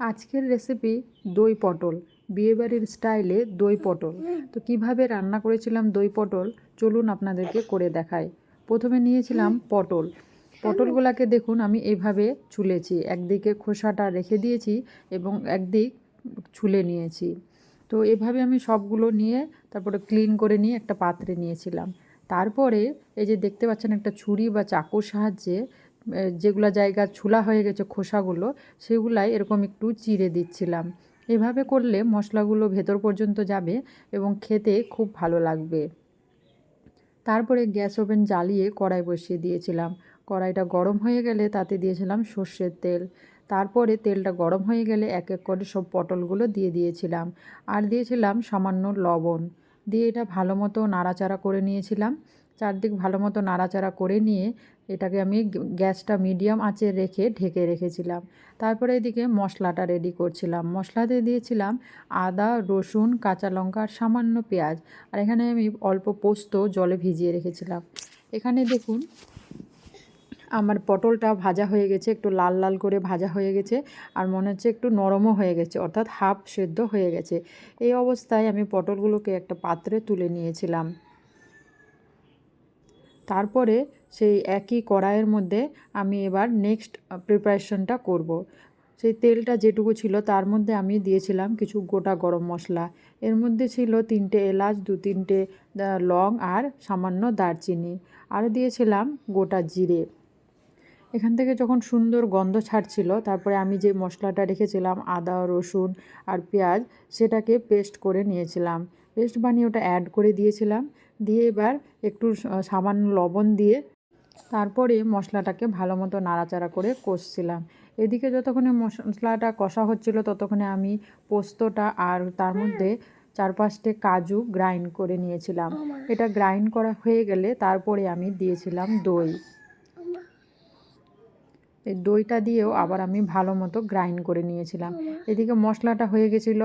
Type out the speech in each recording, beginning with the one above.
আজকের রেসিপি দই পটল। বিয়েবাড়ির স্টাইলে দই পটল। তো কীভাবে রান্না করেছিলাম দই পটল? চলুন আপনাদেরকে করে দেখাই। প্রথমে নিয়েছিলাম পটল। পটলগুলোকে দেখুন, আমি এভাবে ছুলেছি। একদিকে খোসাটা রেখে দিয়েছি এবং একদিক ছুলে নিয়েছি। তো এভাবে আমি সবগুলো নিয়ে তারপরে ক্লিন করে নিয়ে একটা পাত্রে নিয়েছিলাম। তারপরে এই যে দেখতে পাচ্ছেন একটা ছুরি বা চাকুর সাহায্যে যেগুলা জায়গা ছুলা হয়ে গেছে খোসাগুলো, সেগুলাই এরকম একটু চিড়ে দিচ্ছিলাম। এভাবে করলে মশলাগুলো ভেতর পর্যন্ত যাবে এবং খেতে খুব ভালো লাগবে। তারপরে গ্যাস ওভেন জ্বালিয়ে কড়াই বসিয়ে দিয়েছিলাম। কড়াইটা গরম হয়ে গেলে তাতে দিয়েছিলাম সর্ষের তেল। তারপরে তেলটা গরম হয়ে গেলে এক এক করে সব পটলগুলো দিয়ে দিয়েছিলাম। আর দিয়েছিলাম সামান্য লবণ। দিয়ে এটা ভালো মতো নাড়াচাড়া করে নিয়েছিলাম। চারদিক ভালো মতো নাড়াচাড়া করে নিয়ে এটাকে আমি গ্যাসটা মিডিয়াম আঁচে রেখে ঢেকে রেখেছিলাম। তারপরে এদিকে মশলাটা রেডি করছিলাম। মশলাতে দিয়েছিলাম আদা, রসুন, কাঁচা লঙ্কা আর সামান্য পেঁয়াজ। আর এখানে আমি অল্প পোস্ত জলে ভিজিয়ে রেখেছিলাম। এখানে দেখুন আমার পটলটা ভাজা হয়ে গেছে, একটু লাল লাল করে ভাজা হয়ে গেছে আর মনে হচ্ছে একটু নরমও হয়ে গেছে, অর্থাৎ হাফ সেদ্ধ হয়ে গেছে। এই অবস্থায় আমি পটলগুলোকে একটা পাত্রে তুলে নিয়েছিলাম। তারপরে সেই একই কড়াইয়ের মধ্যে আমি এবার নেক্সট প্রিপারেশনটা করব। সেই তেলটা যেটুকু ছিল তার মধ্যে আমি দিয়েছিলাম কিছু গোটা গরম মশলা। এর মধ্যে ছিল তিনটে এলাচ, দু তিনটে লং আর সামান্য দারচিনি। আর দিয়েছিলাম গোটা জিরে। এখান থেকে যখন সুন্দর গন্ধ ছাড়ছিল, তারপরে আমি যে মশলাটা রেখেছিলাম, আদা, রসুন আর পেঁয়াজ, সেটাকে পেস্ট করে নিয়েছিলাম। পেস্ট বানিয়ে ওটা অ্যাড করে দিয়েছিলাম। দিয়ে এবার একটু সামান্য লবণ দিয়ে তারপরে মশলাটাকে ভালো মতো নাড়াচাড়া করে কষছিলাম। এদিকে যতক্ষণে মশলাটা কষা হচ্ছিল ততক্ষণে আমি পোস্তটা আর তার মধ্যে চার পাঁচটে কাজু গ্রাইন্ড করে নিয়েছিলাম। এটা গ্রাইন্ড করা হয়ে গেলে তারপরে আমি দিয়েছিলাম দই। এই দইটা দিয়েও আবার আমি ভালো মতো গ্রাইন্ড করে নিয়েছিলাম। এদিকে মশলাটা হয়ে গেছিল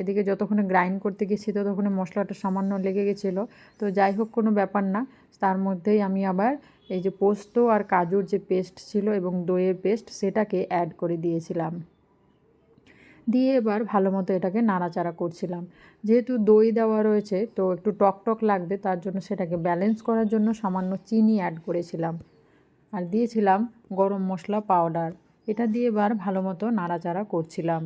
এদিকে যতক্ষণে গ্রাইন্ড করতে গেছি ততক্ষণে মশলাটা সামান্য লেগে গেছিল। তো যাই হোক কোনো ব্যাপার না তার মধ্যেই আমি আবার এই যে পোস্ত আর কাজুর যে পেস্ট ছিল এবং দইয়ের পেস্ট সেটাকে অ্যাড করে দিয়েছিলাম। দিয়ে এবার ভালো মতো এটাকে নাড়াচাড়া করছিলাম। যেহেতু দই দেওয়া রয়েছে তো একটু টক টক লাগবে তার জন্য সেটাকে ব্যালেন্স করার জন্য সামান্য চিনি অ্যাড করেছিলাম। আর দিয়েছিলাম গরম মশলা পাউডার। এটা দিয়ে এবার ভালো মতো নাড়াচাড়া করছিলাম।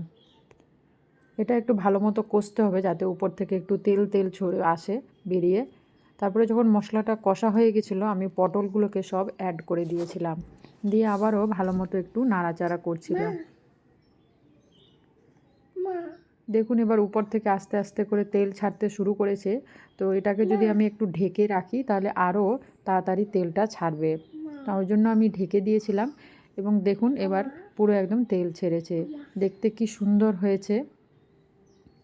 এটা একটু ভালো মতো কষতে হবে যাতে উপর থেকে একটু তেল তেল ছড়ে আসে বেরিয়ে। তারপরে যখন মশলাটা কষা হয়ে গেছিল আমি পটলগুলোকে সব অ্যাড করে দিয়েছিলাম। দিয়ে আবারও ভালো মতো একটু নাড়াচাড়া করছিলাম। দেখুন এবার উপর থেকে আস্তে আস্তে করে তেল ছাড়তে শুরু করেছে। তো এটাকে যদি আমি একটু ঢেকে রাখি তাহলে আরও তাড়াতাড়ি তেলটা ছাড়বে। তার জন্য আমি ঢেকে দিয়েছিলাম এবং দেখুন এবার পুরো একদম তেল ছেড়েছে। দেখতে কি সুন্দর হয়েছে।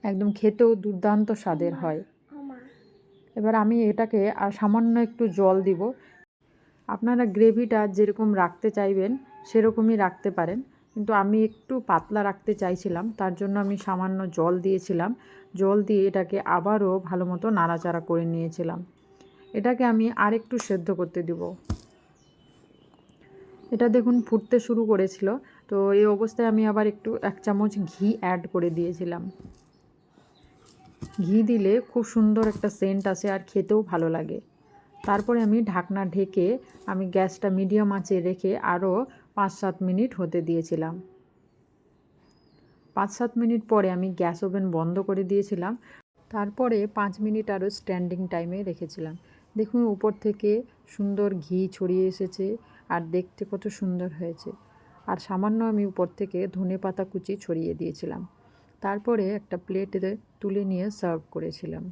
একদম খেতেও দুর্দান্ত স্বাদের হয়। এবার আমি এটাকে আর সামান্য একটু জল দিব। আপনারা গ্রেভিটা যেরকম রাখতে চাইবেন সেরকমই রাখতে পারেন। কিন্তু আমি একটু পাতলা রাখতে চাইছিলাম, তার জন্য আমি সামান্য জল দিয়েছিলাম। জল দিয়ে এটাকে আবারও ভালো মতো নাড়াচাড়া করে নিয়েছিলাম। এটাকে আমি আরেকটু সেদ্ধ করতে দিব। এটা দেখুন ফুটতে শুরু করেছিল। তো এই অবস্থায় আমি আবার একটু এক চামচ ঘি অ্যাড করে দিয়েছিলাম। ঘি দিলে খুব সুন্দর একটা সেন্ট আসে আর খেতেও ভালো লাগে। তারপরে আমি ঢাকনা ঢেকে আমি গ্যাসটা মিডিয়াম আঁচে রেখে আরও পাঁচ সাত মিনিট হতে দিয়েছিলাম। পাঁচ সাত মিনিট পরে আমি গ্যাস ওভেন বন্ধ করে দিয়েছিলাম। তারপরে পাঁচ মিনিট আরও স্ট্যান্ডিং টাইমে রেখেছিলাম। দেখুন উপর থেকে সুন্দর ঘি ছড়িয়ে এসেছে। আর দেখতে কত সুন্দর হয়েছে। আর সামান্য আমি উপর থেকে ধনে পাতা কুচি ছড়িয়ে দিয়েছিলাম। তারপরে একটা প্লেটে তুলে নিয়ে সার্ভ করেছিলাম।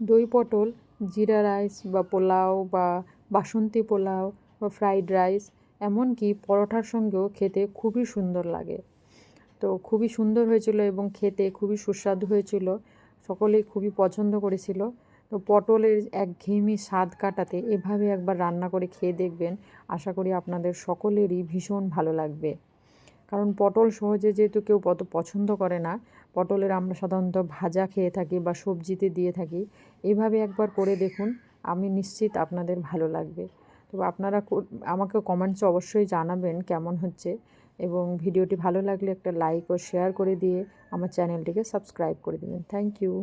দই পটল, জিরা রাইস বা পোলাও বা বাসন্তী পোলাও বা ফ্রাইড রাইস এমনকি পরোটার সঙ্গেও খেতে খুবই সুন্দর লাগে। তো খুবই সুন্দর হয়েছিল এবং খেতে খুবই সুস্বাদু হয়েছিল। সকলেই খুবই পছন্দ করেছিল। তো পটলের একঘেয়েমি স্বাদ কাটাতে এভাবে একবার রান্না করে খেয়ে দেখবেন। আশা করি আপনাদের সকলেরই ভীষণ ভালো লাগবে। কারণ পটল সহজে যেহেতু কেউ অত পছন্দ করে না, পটলের আমরা সাধারণত ভাজা খেয়ে থাকি বা সবজিতে দিয়ে থাকি, এভাবে একবার করে দেখুন, আমি নিশ্চিত আপনাদের ভালো লাগবে। তো আপনারা আমাকে কমেন্টসে অবশ্যই জানাবেন কেমন হচ্ছে এবং ভিডিওটি ভালো লাগলে একটা লাইক ও শেয়ার করে দিয়ে আমার চ্যানেলটিকে সাবস্ক্রাইব করে দেবেন। Thank you